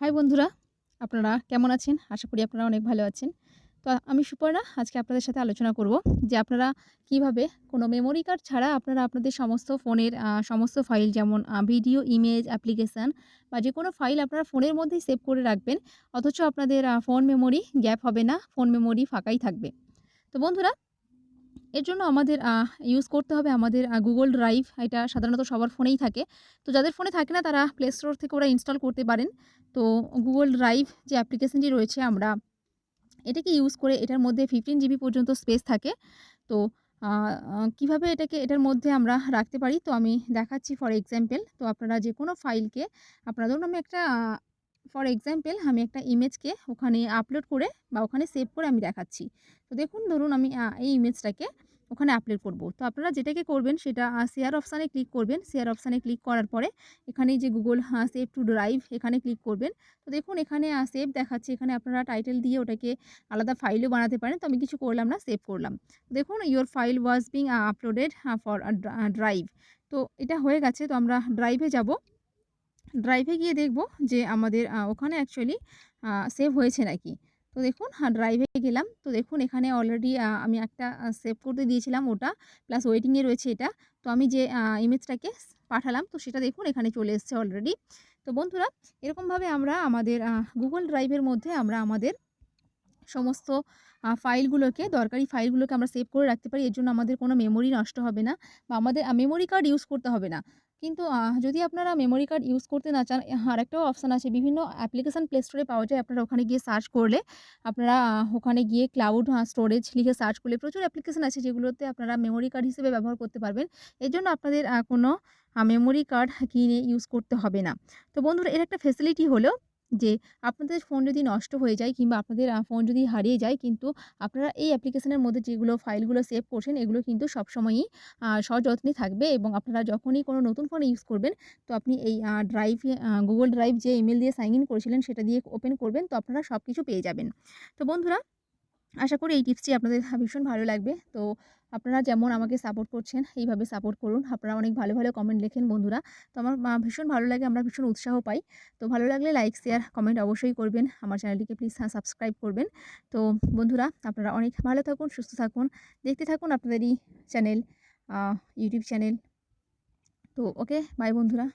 High বন্ধুরা, আপনারা কেমন আছেন? আশা করি আপনারা অনেক ভালো আছেন। তো আমি সুপর্ণা আজকে আপনাদের সাথে আলোচনা করব যে আপনারা কীভাবে কোনো মেমোরি কার্ড ছাড়া আপনারা আপনাদের সমস্ত ফোনের সমস্ত ফাইল যেমন ভিডিও, ইমেজ, অ্যাপ্লিকেশান বা যে কোনো ফাইল আপনারা ফোনের মধ্যেই সেভ করে রাখবেন। অথচ আপনাদের ফোন মেমোরি গ্যাপ হবে না, ফোন মেমোরি ফাঁকাই থাকবে। তো বন্ধুরা এর জন্য আমাদের ইউজ করতে হবে আমাদের গুগল ড্রাইভ এটা সাধারণত সবার ফোনেই থাকে। তো যাদের ফোনে থাকে না, তারা প্লে স্টোর থেকে ওরা ইনস্টল করতে পারেন। তো গুগল ড্রাইভ যে অ্যাপ্লিকেশনটি রয়েছে আমরা, এটাকে ইউজ করে এটার মধ্যে 15 জিবি পর্যন্ত স্পেস থাকে। তো কীভাবে এটাকে, এটার মধ্যে আমরা রাখতে পারি তো আমি দেখাচ্ছি ফর এক্সাম্পল তো আপনারা যে কোনো ফাইলকে আপনারা ধরুন আমি একটা ফর এক্সাম্পল আমি একটা ইমেজকে ওখানে আপলোড করে বা ওখানে সেভ করে আমি দেখাচ্ছি। তো দেখুন ধরুন আমি এই ইমেজটাকে ওখানে আপলোড করব। তো আপনারা যেটাকে করবেন সেটা শেয়ার অপশানে ক্লিক করবেন। শেয়ার অপশানে ক্লিক করার পরে এখানে যে গুগল সেভ টু ড্রাইভ এখানে ক্লিক করবেন। তো দেখুন এখানে সেভ দেখাচ্ছে এখানে আপনারা টাইটেল দিয়ে ওটাকে আলাদা ফাইলও বানাতে পারেন। তো আমি কিছু করলাম না, সেভ করলাম। দেখুন your file was being uploaded for drive. তো এটা হয়ে গেছে তো আমরা ড্রাইভে যাব। ড্রাইভে গিয়ে দেখব যে আমাদের ওখানে অ্যাকচুয়ালি সেভ হয়েছে নাকি। তো দেখুন হ্যাঁ, ড্রাইভে গেলাম। তো দেখুন এখানে অলরেডি আমি একটা সেভ করতে দিয়েছিলাম ওটা প্লাস ওয়েটিংয়ে রয়েছে এটা। তো আমি যে ইমেজটাকে পাঠালাম তো সেটা দেখুন এখানে চলে এসছে অলরেডি। তো বন্ধুরা এরকমভাবে আমরা আমাদের গুগল ড্রাইভের মধ্যে আমরা আমাদের সমস্ত ফাইলগুলোকে, দরকারি ফাইলগুলোকে আমরা সেভ করে রাখতে পারি। এর জন্য আমাদের কোনো মেমোরি নষ্ট হবে না বা আমাদের মেমোরি কার্ড ইউজ করতে হবে না। কিন্তু যদি আপনারা মেমোরি কার্ড ইউজ করতে না চান আর একটাও অপশান আছে, বিভিন্ন অ্যাপ্লিকেশন প্লে স্টোরে পাওয়া যায়। আপনারা ওখানে গিয়ে সার্চ করলে, আপনারা ওখানে গিয়ে ক্লাউড স্টোরেজ লিখে সার্চ করলে প্রচুর অ্যাপ্লিকেশান আছে যেগুলোতে আপনারা মেমোরি কার্ড হিসেবে ব্যবহার করতে পারবেন। এর জন্য আপনাদের কোনো মেমোরি কার্ড কিনে ইউজ করতে হবে না। তো বন্ধুরা, এর একটা ফেসিলিটি হলো যে আপনাদের ফোন যদি নষ্ট হয়ে যায় কিংবা আপনাদের ফোন যদি হারিয়ে যায় কিন্তু আপনারা এই অ্যাপ্লিকেশনের মধ্যে যেগুলো ফাইলগুলো সেভ করছেন এগুলো কিন্তু সবসময়ই সযত্নে থাকবে এবং আপনারা যখনই কোনো নতুন ফোন ইউজ করবেন তো আপনি এই ড্রাইভ গুগল ড্রাইভ যে ইমেল দিয়ে সাইন ইন করেছিলেন সেটা দিয়ে ওপেন করবেন তো আপনারা সব কিছু পেয়ে যাবেন। তো বন্ধুরা আশা করি এই টিপসটি আপনাদের ভীষণ ভালো লাগবে। তো আপনারা যেমন আমাকে সাপোর্ট করছেন এইভাবে সাপোর্ট করুন। আপনারা অনেক ভালো, ভালো কমেন্ট লেখেন বন্ধুরা। তো আমার ভীষণ ভালো লাগে আমরা ভীষণ উৎসাহ পাই। তো ভালো লাগলে লাইক, শেয়ার, কমেন্ট অবশ্যই করবেন। আমার চ্যানেলটিকে প্লিজ সাবস্ক্রাইব করবেন। তো বন্ধুরা আপনারা অনেক ভালো থাকুন, সুস্থ থাকুন। দেখতে থাকুন আপনাদেরই চ্যানেল ইউটিউব চ্যানেল। তো ওকে বাই বন্ধুরা।